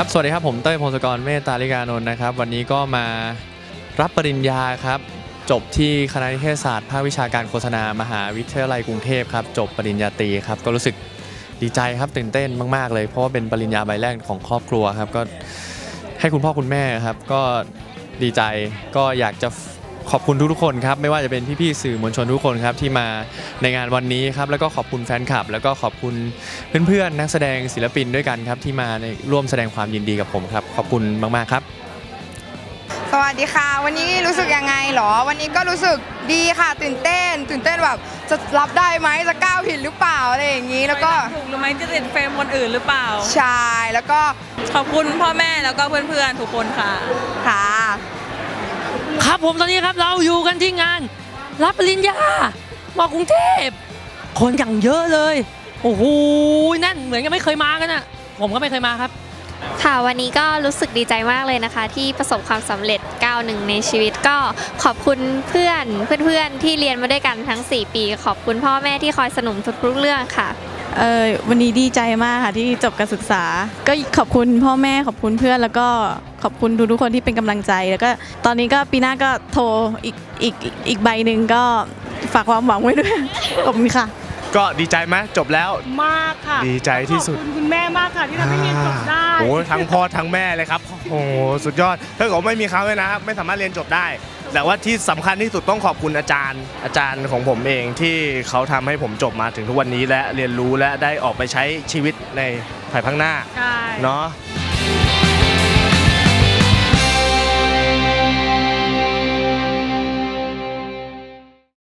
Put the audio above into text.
ครับ สวัสดีครับ ผมเต้ยพงศกรเมตตาลิกานนท์นะครับ วันนี้ก็มารับปริญญาครับ จบที่คณะนิเทศศาสตร์ภาควิชาการโฆษณามหาวิทยาลัยกรุงเทพครับ จบปริญญาตรีครับ ก็รู้สึกดีใจครับตื่นเต้นมาก ๆ เลย เพราะว่าเป็นปริญญาใบแรกของครอบครัวครับ ก็ให้คุณพ่อคุณแม่ครับ ก็ดีใจ ก็อยากจะ ขอบคุณทุกๆคนครับไม่ว่าจะเป็นพี่ๆสื่อมวลชนทุกคนครับที่มาในงานวันนี้ครับแล้วก็ขอบคุณแฟนคลับ แล้วก็ขอบคุณเพื่อนๆนักแสดงศิลปินด้วยกันครับที่มาในร่วมแสดงความยินดีกับผมครับขอบคุณมากๆครับ สวัสดีค่ะ วันนี้รู้สึกยังไงหรอ วันนี้ก็รู้สึกดีค่ะตื่นเต้น ตื่นเต้นแบบจะรับได้ไหมจะก้าวผิดหรือเปล่าอะไรอย่างนี้แล้วก็ถูกหรือไม่จะติดเฟรมคนอื่นหรือเปล่า ชายแล้วก็ขอบคุณพ่อแม่แล้วก็เพื่อนๆทุกคนค่ะ ค่ะ ครับผมตอนนี้ครับเราอยู่กันที่งาน รับปริญญามากรุงเทพ คนอย่างเยอะเลย โอ้โหแน่นเหมือนกันไม่เคยมากันอะผมก็ไม่เคยมาครับ ค่ะวันนี้ก็รู้สึกดีใจมากเลยนะคะ ที่ประสบความสำเร็จก้าวหนึ่งในชีวิตก็ขอบคุณเพื่อนเพื่อนๆที่เรียนมาด้วยกันทั้ง 4 ปี ขอบคุณพ่อแม่ที่คอยสนับสนุนทุกๆเรื่องค่ะ เออวันนี้ดีใจมากค่ะที่จบการศึกษา ก็ขอบคุณพ่อแม่ขอบคุณเพื่อนแล้วก็ขอบคุณทุกๆคนที่เป็นกำลังใจ แล้วก็ตอนนี้ก็ปีหน้าก็โทรอีกอีกอีกใบหนึ่งก็ฝากความหวังไว้ด้วย ขอบคุณค่ะ ก็ดีใจไหมจบแล้ว มากค่ะดีใจที่สุด ขอบคุณคุณแม่มากค่ะที่ทำให้เรียนจบได้ โอ้โหทั้งพ่อทั้งแม่เลยครับ โอ้โหสุดยอด ถ้าเกิดว่าไม่มีเขาเลยนะครับ ไม่สามารถเรียนจบได้ แต่ว่าที่สำคัญที่สุดต้องขอบคุณอาจารย์ อาจารย์ของผมเองที่เขาทำให้ผมจบมาถึงทุกวันนี้และเรียนรู้และได้ออกไปใช้ชีวิตในภายภาคหน้าใช่เนาะ